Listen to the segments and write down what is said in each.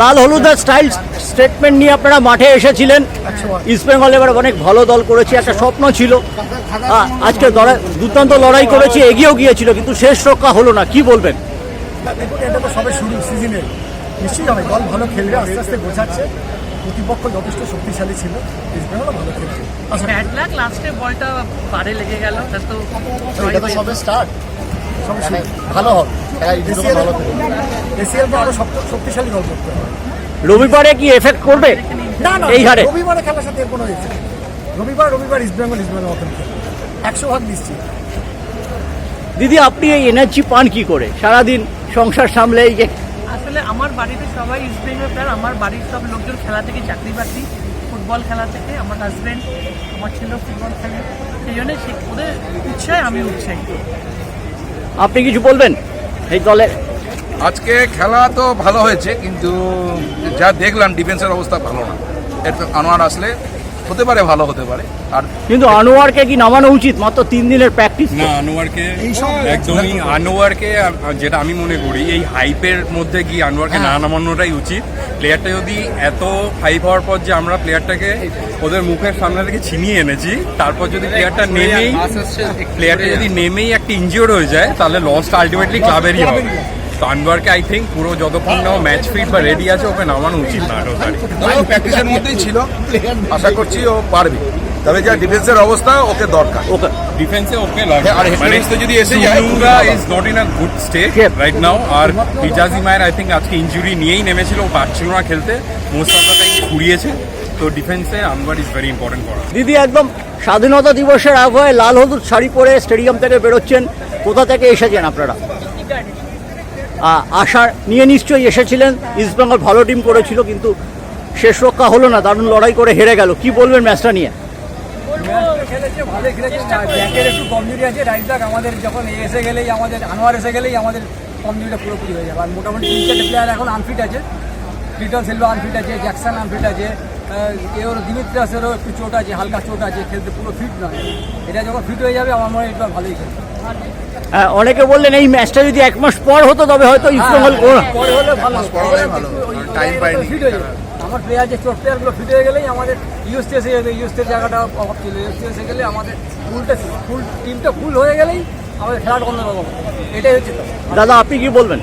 লাল হলুদের style statement নিয়ে আপনারা মাঠে এসেছিলেন। ইস্ট বেঙ্গল এবার অনেক ভালো দল করেছে একটা স্বপ্ন ছিল। আজকে লড়াই দুর্দান্ত লড়াই করেছে এগিয়েও গিয়েছিল কিন্তু শেষ রক্ষা হলো না কি বলবেন? দেখুন এটা তো সবে শুরু সিজনের নিশ্চয়ই হবে দল ভালো খেলবে আস্তে আস্তে বোঝাচ্ছে প্রতিপক্ষ যথেষ্ট শক্তিশালী ছিল ভালো খেলছে। আচ্ছা ব্যাড লাক লাস্টে বলটা পারে লেগে গেল এটা তো সবে স্টার্ট ভালো হবে এসিএল এসিএল তো আরও শক্ত- শক্তিশালী দল করতে হবে। রবিবারে কি এফেক্ট করবে? না না এই হারে? রবিবারে খেলার সাথে এর কোনো নেই। রবিবার রবিবার ইস্ট বেঙ্গল ইস্ট বেঙ্গল মতন একশো ভাগ নিশ্চিত। দিদি আপনি এই এনার্জি পান কি করে? সারাদিন সংসার সামলে এই যে আসলে আমার বাড়িতে সবাই ইস্ট বেঙ্গল প্লেয়ার আমার বাড়ির সব লোকজন খেলা থেকে চাকরি বাকরি ফুটবল খেলা থেকে আমার হাজব্যান্ড আমার ছেলে ফুটবল খেলে। সেই জন্য সে- ওদের উৎসাহে আমি উৎসাহিত। আপনি কিছু বলবেন এই দলে? আজকে খেলা তো ভালো হয়েছে কিন্তু যা দেখলাম ডিফেন্সের অবস্থা ভালো না। এর আনোয়ার আসলে হতে পারে ভালো হতে পারে। আর কিন্তু আনোয়ারকে কি নামানো উচিত? মাত্র তিন দিনের প্র্যাকটিস না আনোয়ারকে একদমই আনোয়ারকে যেটা আমি মনে করি এই হাইপের মধ্যে গিয়ে আনোয়ারকে না নামানোটাই উচিত। প্লেয়ারটা যদি এত হাইপ হওয়ার পর যে আমরা প্লেয়ারটাকে ওদের মুখের সামনে থেকে ছিনিয়ে এনেছি তারপর যদি প্লেয়ারটা নেমেই প্লেয়ারটা যদি নেমেই একটা ইনজিওর হয়ে যায় তাহলে লসটা আলটিমেটলি ক্লাবেরই হবে। তো আনোয়ারকে আই থিঙ্ক পুরো যতক্ষণ না ম্যাচ ফিট বা রেডি আছে ওকে নামানো উচিত না আঠারো তারিখ প্র্যাকটিসের মধ্যেই ছিল। আশা করছি ও পারবে। তবে যা ডিফেন্সের অবস্থা ওকে দরকার। ওকে ডিফেন্সে ওকে লাগে আর হেসেলেন্স তো যদি এসে যায়, সুনুরা is not in a good state. Right now R Hijazi মায়ের আই থিঙ্ক আজকে ইনজুরি নিয়েই নেমেছিল ও পারছিল না খেলতে। মোস্ট অফ দ্য টাইম ঘুরিয়েছে। তো ডিফেন্সে আনওয়ার ইজ ভেরি ইম্পর্টেন্ট করা দিদি একদম স্বাধীনতা দিবসের আবহাওয়ায় লাল হলুদ শাড়ি পরে স্টেডিয়াম থেকে বেরোচ্ছেন। কোথা থেকে এসেছেন আপনারা? আশা নিয়ে নিশ্চয়ই এসেছিলেন। ইস্টবেঙ্গল ভালো টিম করেছিল কিন্তু শেষ রক্ষা হলো না দারুণ লড়াই করে হেরে গেল। কি বলবেন ম্যাচটা নিয়ে? খেলেছে ভালো খেলেছে। ব্যাকের একটু কমজোরি আছে রাইট ব্যাক আমাদের যখন এ এসে গেলেই আমাদের আনোয়ার এসে গেলেই আমাদের কমজোরিটা পুরোপুরি হয়ে যাবে। আর মোটামুটি তিন চারটে প্লেয়ার এখন আনফিট আছে। লিটন সিলভা আনফিট আছে জ্যাকসন আনফিট আছে আহ, এর দিমিত্রাসেরও একটু চোট আছে হালকা চোট আছে খেলতে পুরো ফিট নয়। এটা যখন ফিট হয়ে যাবে আমার মনে হয় এটা ভালোই খেলবে। অনেকে বললেন এই ম্যাচটা যদি এক মাস পর হতো তবে হয়তো ইস্টবেঙ্গল পাইনি। হয়ে যাবে আমার প্লেয়ার যে চোট প্লেয়ারগুলো ফিট হয়ে গেলেই আমাদের ইউএসটি এসে যাবে ইউএসটির জায়গাটা অভাব ছিল। ইউএসটি এসে গেলে আমাদের ফুলটা ফুল টিমটা ফুল হয়ে গেলেই আমাদের খেলাটা অন্যরকম এটাই হচ্ছে দাদা আপনি কি বলবেন?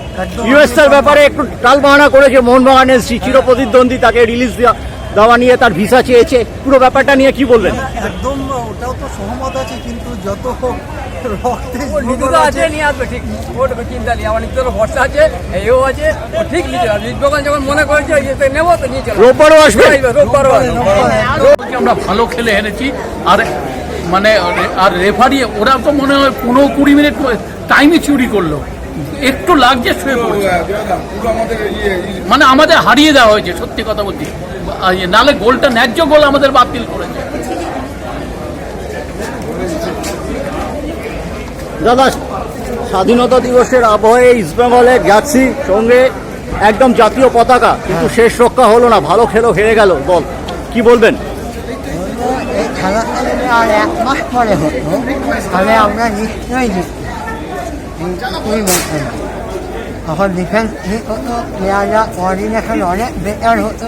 ইউএসএর ব্যাপারে একটু টাল বাহানা করেছে মোহনবাগান এসছি চিরপ্রতিদ্বন্দ্বী তাকে রিলিজ দেওয়া দেওয়া নিয়ে তার ভিসা চেয়েছে। পুরো ব্যাপারটা নিয়ে কি বলবেন? একদম ওটাও তো সহমত আছে কিন্তু যত রক্তে আছে নিয়ে আসবে ঠিক। ওর চিন্তা নেই আমার ভরসা আছে এও আছে ও ঠিক যখন মনে করেছে নেব তো নিয়ে চলো। রোববারও আসবে? রোববারও আসবে আমরা ভালো খেলে হেরেছি আর মানে আর রেফারি ওরা তো মনে হয় পনেরো কুড়ি মিনিট টাইমই চুরি করল। একটু লাগছে শুয়ে পড়ছে। মানে আমাদের হারিয়ে দেওয়া হয়েছে সত্যি কথা বলছি। ইয়ে, নালে গোলটা ন্যায্য গোল আমাদের বাতিল করেছে। দাদা স্বাধীনতা দিবসের আবহাওয়ায় ইস্টবেঙ্গলের জার্সি সঙ্গে একদম জাতীয় পতাকা কিন্তু শেষ রক্ষা হলো না ভালো খেলো হেরে গেল বল কি বলবেন? এই আর এক মাস পরে হতো তাহলে আমরা নিশ্চয়ই না তখন ডিফেন্স ঠিক হতো প্লেয়াররা কোঅর্ডিনেশন অনেক বেটার হতো।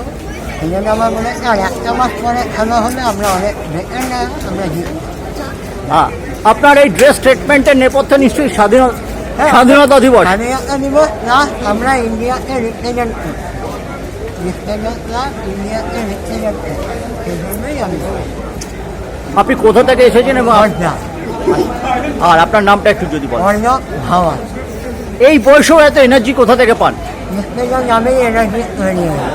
সেই জন্য আমার মনে হয় আর একটা মাস পরে খেলা হলে আমরা অনেক বেটার না আমরা জিততাম হ্যাঁ আপনার এই ড্রেস ট্রিটমেন্টের নেপথ্যে নিশ্চয়ই স্বাধীনতা স্বাধীনতা দিবস। স্বাধীনতা দিবস প্লাস আমরা ইন্ডিয়াকে রিপ্রেজেন্ট করি আপনি কোথা থেকে এসেছেন এবং আর আপনার নামটা একটু যদি বলেন। ভাওয়া। এই বয়সেও এত এনার্জি কোথা থেকে পান? এনার্জি তৈরি হয়